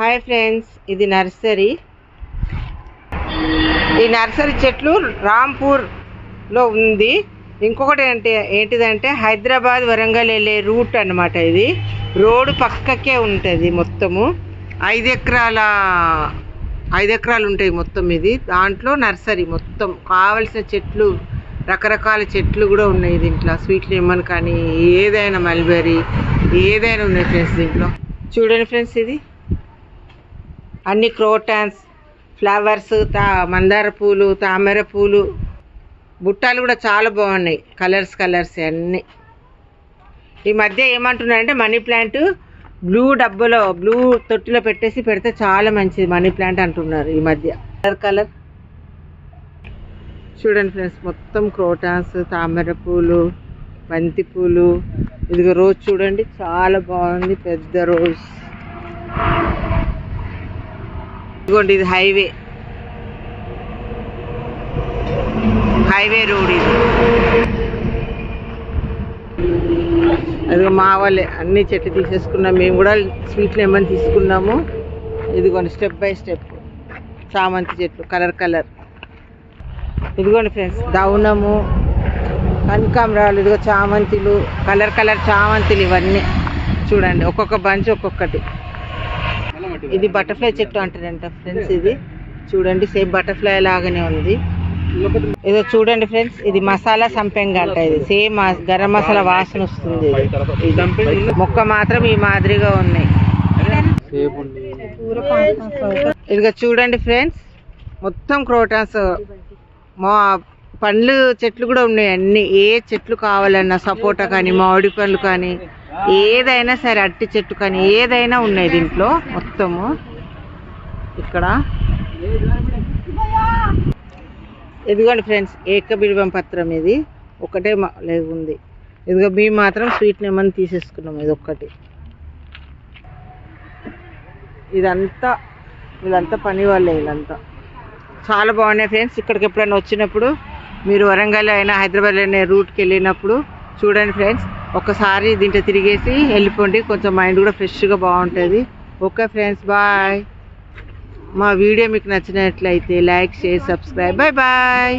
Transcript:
Hi friends ఇది nursery. ఈ nursery చెట్లు రాంపూర్లో ఉంది. ఇంకొకటి అంటే ఏంటిదంటే హైదరాబాద్ వరంగల్ వెళ్ళే రూట్ అన్నమాట ఇది. రోడ్డు పక్కకే ఉంటుంది మొత్తము. ఐదు ఎకరాల ఐదు ఎకరాలు ఉంటాయి మొత్తం ఇది. దాంట్లో నర్సరీ మొత్తం. కావలసిన చెట్లు రకరకాల చెట్లు కూడా ఉన్నాయి దీంట్లో. స్వీట్ లెమన్ కానీ ఏదైనా మల్బెరీ ఏదైనా ఉన్నాయి ఫ్రెండ్స్ దీంట్లో. చూడండి ఫ్రెండ్స్ ఇది. అన్ని క్రోటాన్స్ ఫ్లవర్స్ తా మందార పూలు తామర పూలు. బుట్టాలు కూడా చాలా బాగున్నాయి. కలర్స్ కలర్స్ అన్నీ. ఈ మధ్య ఏమంటున్నారంటే మనీ ప్లాంట్ బ్లూ డబ్బులో బ్లూ తొట్టిలో పెట్టేసి పెడితే చాలా మంచిది మనీ ప్లాంట్ అంటున్నారు ఈ మధ్య. Colour colour. చూడండి ఫ్రెండ్స్ మొత్తం క్రోటాన్స్ తామర పూలు బంతి పూలు. ఇదిగో రోజు చూడండి చాలా బాగుంది పెద్ద రోజ్. ఇదిగోండి ఇది హైవే. హైవే రోడ్ ఇది. అదిగో మా వాళ్ళే అన్ని చెట్లు తీసేసుకున్నాం. మేము కూడా స్వీట్ లెమన్ తీసుకున్నాము. ఇదిగోండి స్టెప్ బై స్టెప్ చామంతి చెట్లు కలర్ కలర్ ఇదిగోండి ఫ్రెండ్స్ దౌనము కనకాంబరాలు ఇదిగో చామంతిలు కలర్ కలర్ చామంతిలు ఇవన్నీ. చూడండి ఒక్కొక్క బంచ్ ఒక్కొక్కటి. ఇది బటర్ఫ్లై చెట్టు అంటారంట ఫ్రెండ్స్ ఇది. చూడండి సేమ్ బటర్ఫ్లై లాగానే ఉంది. ఏదో చూడండి ఫ్రెండ్స్ ఇది మసాలా సంపెంగ అంట ఇది. సేమ్ గరం మసాలా వాసన వస్తుంది. మొక్క మాత్రం ఈ మాదిరిగా ఉన్నాయి. ఇదిగో చూడండి ఫ్రెండ్స్ మొత్తం క్రోటాన్స్ మా పండ్లు చెట్లు కూడా ఉన్నాయి అన్ని. ఏ చెట్లు కావాలన్నా సపోటా కానీ మామిడి పండ్లు కానీ ఏదైనా సరే అట్టి చెట్టు కానీ ఏదైనా ఉన్నాయి దీంట్లో మొత్తము. ఇక్కడ. ఇదిగోండి ఫ్రెండ్స్ ఏకబిల్వం పత్రం ఇది. ఒకటే లేదు ఉంది. ఇదిగో మేము మాత్రం స్వీట్ నెమని తీసేసుకున్నాం ఇది ఒక్కటి. ఇదంతా వీళ్ళంతా పని వాళ్ళే వీళ్ళంతా చాలా బాగున్నాయి ఫ్రెండ్స్ ఇక్కడికి ఎప్పుడైనా వచ్చినప్పుడు మీరు వరంగల్ అయినా హైదరాబాద్ అయినా రూట్కి వెళ్ళినప్పుడు చూడండి ఫ్రెండ్స్ ఒకసారి దీంట్లో తిరిగేసి వెళ్ళిపోండి. కొంచెం మైండ్ కూడా ఫ్రెష్గా బాగుంటుంది. ఓకే ఫ్రెండ్స్ బాయ్ మా వీడియో మీకు నచ్చినట్లయితే like share subscribe bye bye